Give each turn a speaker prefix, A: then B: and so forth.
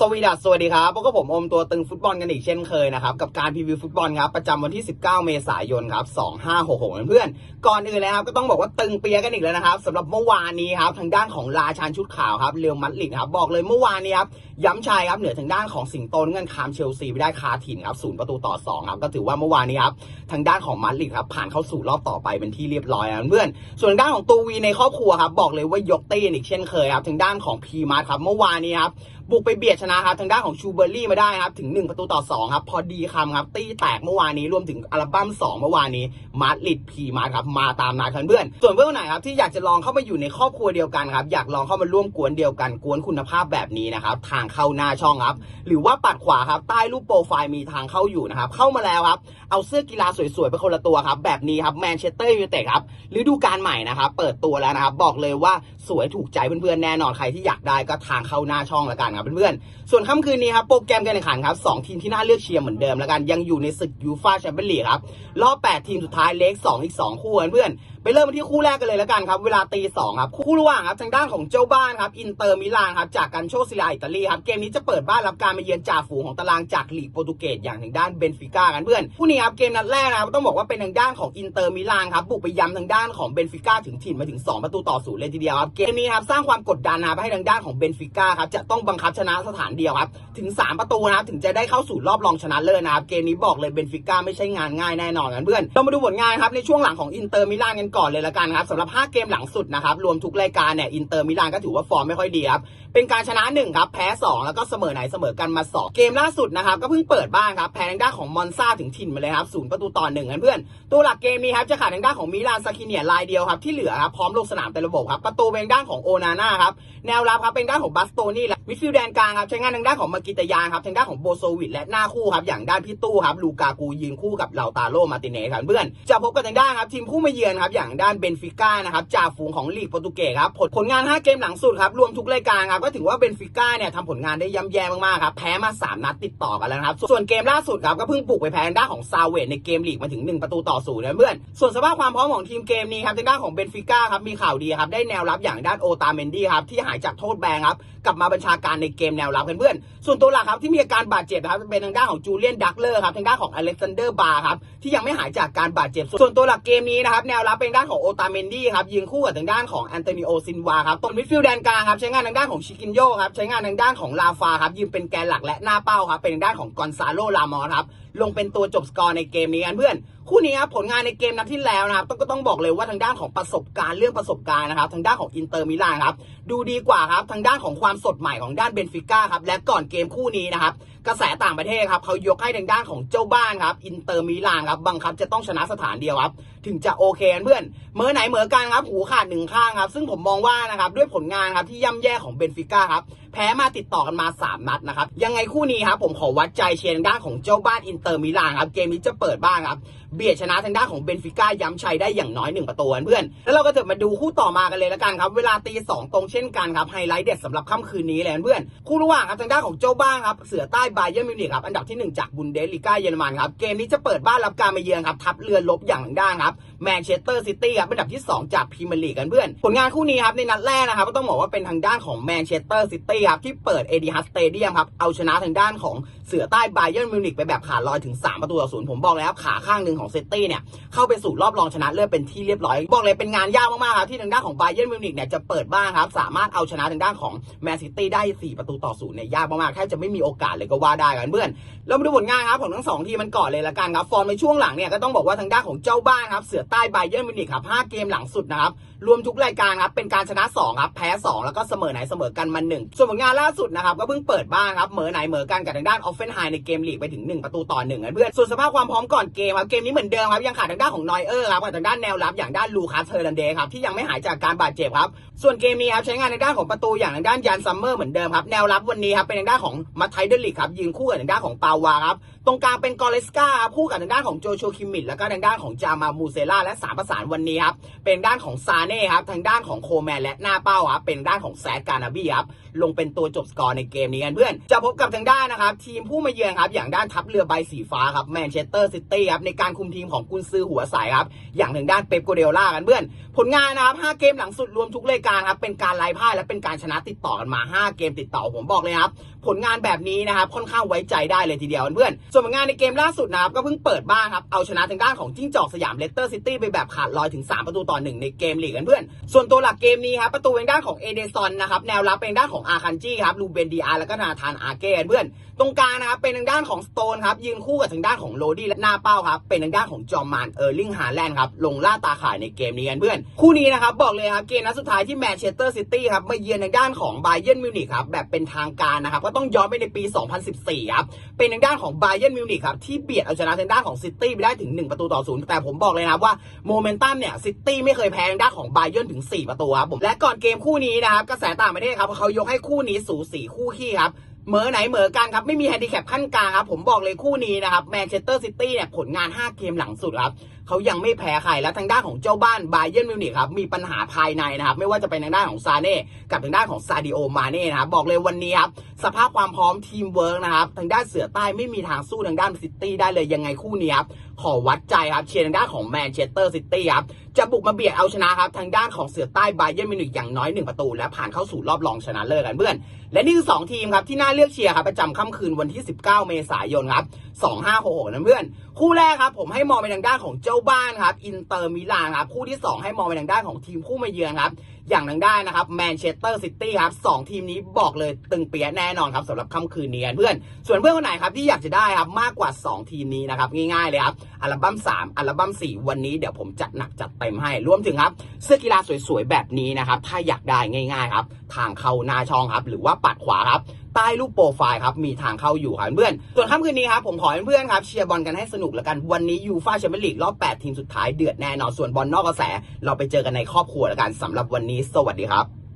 A: สวีดัสสวัสดีครับพวกบผมอมตัวตึงฟุตบอลกันอีกเช่นเคยนะครับ กับการพรีวิวฟุตบอลครับ ประจำวันที่ 19 เมษายนครับ 2566 เพื่อนๆก่อนอื่นเลยครับ ก็ต้องบอกว่าตึงเปียกันอีกแล้วนะครับสำหรับเมื่อวานนี้ครับ ทางด้านของราชานชุดขาวครับ เรียวมัดลิดครับ บอกเลยเมื่อวานนี้ครับย้ำชัยครับเหนือทางด้านของสิงโตเงินคามเชลซีไปได้คาถิ่นครับศูนย์ประตูต่อสองครับก็ถือว่าเมื่อวานนี้ครับทางด้านของมัดลิดครับผ่านเข้าสู่รอบต่อไปเป็นที่เรียบร้อยนะเพื่อนส่วนทางด้านของตูวีในครอบครัวครับบอกเลยว่ายกตีนอีกเช่นเคยครับทางด้านของพีมาร์ครับเมื่อวานนี้ครับ บุกไปเบียดชนะครับทางด้านของชูเบอร์รี่มาได้ครับถึง 1 ประตูต่อ2ครับพอดีคำครับ ตีแตกเมื่อวานนี้รวมถึงอัลบั้ม 2 เมื่อวานนี้มาร์ลิดพีมาครับมาตามนัดครับเพื่อนส่วนเพื่อนไหนครับที่อยากจะลองเข้ามาอยู่ในครอบครัวเดียวกันครับอยากลองเข้ามาร่วมกวนเดียวกันกวนคุณภาพแบบนี้นะครับทางเข้าหน้าช่องครับหรือว่าปัดขวาครับใต้รูปโปรไฟล์มีทางเข้าอยู่นะครับเข้ามาแล้วครับเอาเสื้อกีฬาสวยๆไปคนละตัวครับแบบนี้ครับแมนเชสเตอร์ยูไนเต็ดครับฤดูกาลใหม่นะครับเปิดตัวแล้วนะครับบอกเลยว่าสวยถูกใจเพื่อนๆแน่นอนใครที่อยากได้ก็ทางเข้าหน้าช่องล้วกันครับเพื่อนๆ ส่วนค่ำคืนนี้ครับโปรแกรมการแข่งขันครับสองทีมที่น่าเลือกเชียร์เหมือนเดิมแล้วกันยังอยู่ในศึกยูฟ่าแชมเปี้ยนลีกครับรอบ 8 ทีมสุดท้ายเล็ก2อีก 2 คู่เพื่อนไปเริ่มกันที่คู่แรกกันเลยแล้วกันครับ เวลาตีสองครับ คู่ระหว่างครับทางด้านของเจ้าบ้านครับ อินเตอร์มิลานครับจากกันโชซิลาอิตาลีครับ เกมนี้จะเปิดบ้านรับการมาเยือนจ่าฝูงของตารางจากลีกโปรตุเกสอย่างทางด้านเบนฟิก้ากันเพื่อนคู่นี้ครับเกมนัดแรกนะครับต้องบอกว่าเป็นทางด้านของอินเตอร์มิลานครับบุกไปย้ำทางด้านของเบนฟิก้าถึงถิ่นมาถึง 2 ประตูต่อศูนย์เลยทีเดียวครับเกมนี้ครับสร้างความกดดันนะครับให้ทางด้านของเบนฟิก้าครับจะต้องบังคับชนะสถานเดียวครับถึง 3 ประตูนะครับถึงจะได้เข้าสู่รอบรองชนะเลิศนะครับเกมนี้บอกเลยเบนฟิก้าไม่ใช่งานง่ายแน่นอนกันเพื่อนเรามาดูผลงานครับในช่วงหลังของอินเตอร์มิลานกันก่อนเลยละกันครับสำหรับ 5 เกมหลังสุดนะครับ รวมทุกรายการเนี่ยอินเตอร์มิลานก็ถือว่าฟอร์มไม่ค่อยดีครับ เป็นการชนะ1ครับแพ้2แล้วก็เสมอไหนเสมอกันมา2เกมล่าสุดนะครับก็เพิ่งเปิดบ้านครับแพ้ทางด้านของมอนซาถึงถิ่นมาเลยครับศูนย์ประตูต่อหนึ่งกันเพื่อนตัวหลักเกมนี้ครับจะขาดทางด้านของมิลานซาคิเนียรายเดียวครับที่เหลือครับพร้อมลงสนามแต่ระบบครับประตูเป็นทางด้านของโอนาน่าครับแนวรับครับเป็นด้านของบัสโตนี่และมิดฟิลด์แดนกลางครับใช้งานทางด้านของมากิตยานครับทางด้านของโบโซวิดและหน้าคู่ครับอย่างด้านพี่ตู้ครับลูกากูยืนคู่กับเลาตาโรมาติเนสครับเพื่อนจะพบกันทางด้านครับทีมผู้มาเยือนครับอย่างด้านเบนฟิก้านะครับจ่าฝูงของลีกโปรตุเกสครับผลผลงาน 5 เกมหลังสุดครับรวมทุกรายการครับก็ถือว่าเบนฟิก้าเนี่ยทำผลงานได้ย่ำแย่มากๆครับ แพ้มา 3 นัดติดต่อกันแล้วครับ ส่วนเกมล่าสุดครับ ก็เพิ่งบุกไปแพ้ด้านของซาเวตในเกมลีกมาถึง 1 ประตูต่อศูนย์นะเพื่อน ส่วนสภาพความพร้อมของทีมเกมนี้ครับทางด้านของเบนฟิก้าครับมีข่าวดีครับได้แนวรับอย่างด้านโอตาเมนดี้ครับที่หายจากโทษแบนครับกลับมาบัญชาการในเกมแนวรับเพื่อนๆส่วนตัวหลักครับที่มีอาการบาดเจ็บครับเป็นทางด้านของจูเลียนดักเลอร์ครับทางด้านของอเล็กซานเดอร์บาร์ครับที่ยังไม่หายจากการบาดเจ็บ ส่วนตัวหลักเกมนี้นะครับแนวรับเป็นด้านของโอตาเมนดี้ครับยืนคู่กับทางด้านของแอนโตนิโอซินวาครับตรงมิดฟิลด์แดนกลางครับใช้งานทางด้านของชิกินโยครับใช้งานทางด้านของลาฟาครับยืมเป็นแกนหลักและหน้าเป้าครับเป็นทางด้านของกอนซาโลลามอสครับลงเป็นตัวจบสกอร์ในเกมนี้กันเพื่อนคู่นี้ครับผลงานในเกมนัดที่แล้วนะครับต้องก็ต้องบอกเลยว่าทางด้านของประสบการณ์เรื่องประสบการณ์นะครับทางด้านของอินเตอร์มิลานครับดูดีกว่าครับทางด้านของความสดใหม่ของด้านเบนฟิก้าครับและก่อนเกมคู่นี้นะครับ กระแสต่างประเทศครับเขายกให้ทางด้านของเจ้าบ้านครับ อินเตอร์มิลานครับบังคับจะต้องชนะสถานเดียวครับ ถึงจะโอเคเพื่อนเมื่อไหนเหมือกันครับ หูขาดหนึ่งข้างครับ ซึ่งผมมองว่านะครับด้วยผลงานครับที่ย่ำแย่ของเบนฟิก้าครับ แพ้มาติดต่อกันมา 3 นัดนะครับ ยังไงคู่นี้ครับผมขอวัดใจเชียร์ทางด้านของเจ้าบ้านอินเตอร์มิลานครับเกมนี้จะเปิดบ้างครับเบียดชนะทางด้านของเบนฟิก้าย้ำชัยได้อย่างน้อยหนึ่งประตูเพื่อน แล้วเราก็จะมาดูคู่ต่อมากันเลยละกันครับ เวลาตีสองตรงเช่นกันครับไฮไลท์เด็ดสำหรับค่ำคืนนี้เลยเพื่อน คู่ระหว่างครับทางด้านของเจ้าบ้านครับเสือใต้บาเยิร์มิวนิกครับอันดับที่หนึ่งจากบุนเดสลีกาเยอรมันครับเกมนี้จะเปิดบ้านรับการมาเยือนครับทับเรือลบอย่างทางด้านครับแมนเชสเตอร์ซิตี้ครับอันดับที่ 2 จากพรีเมียร์ลีกกันเพื่อน ผลงานคู่นี้ครับในนัดแรกนะครับก็ต้องบอกว่าเป็นทางด้านของแมนเชสเตอร์ซิตี้ครับที่เปิดเอดีฮัสสเตเดียมครับเอาชนะทางด้านของเสือใต้บาเยิร์มิวนิกไปแบบขาดลอยถึง3ประตูต่อศูนย์ผมบอกแล้วขาข้างหนึ่งของเซตตี้เนี่ยเข้าไปสู่รอบรองชนะเลิศเป็นที่เรียบร้อย บอกเลยเป็นงานยากมากๆครับที่ทางด้านของไบเยิร์นมิวนิกเนี่ยจะเปิดบ้านครับสามารถเอาชนะทางด้านของแมนซิตี้ได้ 4 ประตูต่อศูนย์เนี่ยยากมากๆแทบจะไม่มีโอกาสเลยก็ว่าได้กันเพื่อนเรามาดูผลงานครับของทั้งสองทีมันก่อนเลยละกันครับฟอร์มในช่วงหลังเนี่ยก็ต้องบอกว่าทางด้านของเจ้าบ้านครับเสือใต้ไบเยิร์นมิวนิกครับ5เกมหลังสุดนะครับ รวมทุกรายการครับเป็นการชนะ2ครับแพ้2 แล้วก็เสมอไหนเสมอกันมาหนึ่งส่วนผลงานล่าสุดนะครับก็เพิ่งเปิดบ้านครับเหมอไหนเหมอกันกับทางด้านออฟเฟนไฮในเกมลีกไปถึง 1 ประตูต่อหนึ่งนะเพื่อนส่วนสภาพความพร้อมก่อนเกมครับเกมนี้เหมือนเดิมครับยังขาดทางด้านของนอยเออร์ครับกับทางด้านแนวรับอย่างด้านลูคัสเฮอร์นันเดย์ครับที่ยังไม่หายจากการบาดเจ็บครับส่วนเกมนี้ครับใช้งานในด้านของประตูอย่างทางด้านยันซัมเมอร์เหมือนเดิมครับแนวรับวันนี้ครับเป็นทางด้านของมัตไทเดลิกครับยืนคู่กับทางด้านของปาวาครับตรงกลางเป็นกอเลสกาคู่กับทางด้านของโจโชคิมิดแล้วก็ทางด้านของจามามูเซล่าและสามประสานวันนี้ครับเป็นด้านของซาเน่ครับทางด้านของโคแมนและหน้าเป้าครับเป็นด้านของแซดการนาบี้ครับลงเป็นตัวจบสกอร์ในเกมนี้กันเพื่อน จะพบกับทางด้านนะครับทีมผู้มาเยือนครับอย่างด้านทัพเรือใบสีฟ้าครับแมนเชสเตอร์ซิตี้ครับในการคุมทีมของกุนซือหัวสายครับอย่างทางด้านเป๊ปโกเดล่ากันเพื่อน ผลงานนะครับ5เกมหลังสุดรวมทุกรายการครับเป็นการไล่พ่ายและเป็นการชนะติดต่อกันมา 5 เกมติดต่อผมบอกเลยครับผลงานแบบนี้นะครับค่อนข้างไว้ใจได้เลยทีเดียวเพื่อนส่วนผลงานในเกมล่าสุดนะครับก็เพิ่งเปิดบ้านครับเอาชนะทางด้านของจิ้งจอกสยามเลสเตอร์ซิตี้ไปแบบขาดลอยถึง 3 ประตูต่อ1ในเกมลีกกันเพื่อน ส่วนตัวหลักเกมนี้ครับประตูเป็นด้านของเอเดซอนนะครับแนวรับเป็นด้านของอาคันจี้ครับลูเบนดีอาร์แล้วก็นาธานอาเก้เพื่อน ตรงกลางนะครับเป็นทางด้านของสโตนครับยืนคู่กับทางด้านของโรดี้และหน้าเป้าครับเป็นทางด้านของจอมมานเออร์ลิงฮาแลนด์ครับลงล่าตาข่ายในเกมนี้กันเพื่อน คู่นี้นะครับบอกเลยครับเกมนัดสุดท้ายที่แมนเชสเตอร์ซิตี้ครับมาเยือนทางด้านของไบเย r n มิวนิกครับแบบเป็นทางการนะครับก็ต้องย้อนไปในปี 2014ครับเป็นทางด้านของไบเย r n มิวนิกครับที่เบียดเอาชนะทางด้านของซิตี้ไปได้ถึง 1 ประตูต่อศูนย์แต่ผมบอกเลยนะว่าโมเมนตัมเนี่ยซิตี้ไม่เคยแพ้ทางด้านของไบเย r n ถึง 4 ประตูครับผมและก่อนเกมคู่นี้นะครับกระแสต่างประเทศครับเขายกให้คู่นี้สูสีคู่ขี้ครับเหมือไหนเหมือกันครับ ไม่มีแฮนดิแคปขั้นกลางครับ ผมบอกเลยคู่นี้นะครับแมนเชสเตอร์ซิตี้เนี่ยผลงาน 5 เกมหลังสุดครับเขายังไม่แพ้ใครและทางด้านของเจ้าบ้านไบเย r n มิวนิกครับมีปัญหาภายในนะครับ ไม่ว่าจะเป็นทางด้านของซาเน่กับทางด้านของซาดิโอมาเน่นะครับบอกเลยวันนี้ครับสภาพความพร้อมทีมเวิร์กนะครับทางด้านเสือใต้ไม่มีทางสู้ทางด้านซิตี้ได้เลยยังไงคู่นี้ครับ ขอวัดใจครับเชียร์ทางด้านของแมนเชสเตอร์ซิตี้ครับจะบุกมาเบียดเอาชนะครับทางด้านของเสือใต้ไบเย r n มิวนิกอย่างน้อยหนึ่งประตู และผ่านเข้าสู่รอบรองชนะเลิศกันเพื่อน และนี่คือ 2 ทีมครับที่น่าเลือกเชียร์ครับประจำค่ำคืนวันที่ 19 เมษายนครับ2566นะเพื่อน คู่แรกครับผมให้มองไปทางด้านของเจ้าบ้านครับอินเตอร์มิลานครับคู่ที่ 2 ให้มองไปทางด้านของทีมผู้มาเยือนครับ อย่างหนึ่งได้นะครับแมนเชสเตอร์ซิตี้ครับสองทีมนี้บอกเลยตึงเปียแน่นอนครับสำหรับค่ำคืนนี้เพื่อน ส่วนเพื่อนคนไหนครับที่อยากจะได้ครับมากกว่า 2 ทีมนี้นะครับง่ายๆเลยครับอัลบั้ม3อัลบั้ม4 วันนี้เดี๋ยวผมจัดหนักจัดเต็มให้รวมถึงครับเสื้อกีฬาสวยๆแบบนี้นะครับถ้าอยากได้ง่าย ๆ ครับ ทางเข้าหน้าช่องครับหรือว่าปัดขวาครับ ใต้รูปโปรไฟล์ครับมีทางเข้าอยู่ครับเพื่อนส่วนค่ำคืนนี้ครับผมขอเพื่อนครับเชียร์บอลกันให้สนุกแล้วกันวันนี้ยูฟ่าแชมเปี้ยนลีกรอบ 8 ทีมสุดท้ายเดือดแน่นอนส่วนบอลนอกกระแส เราไปเจอกันในครอบครัวแล้วกันสำหรับวันนี้ สวัสดีครับ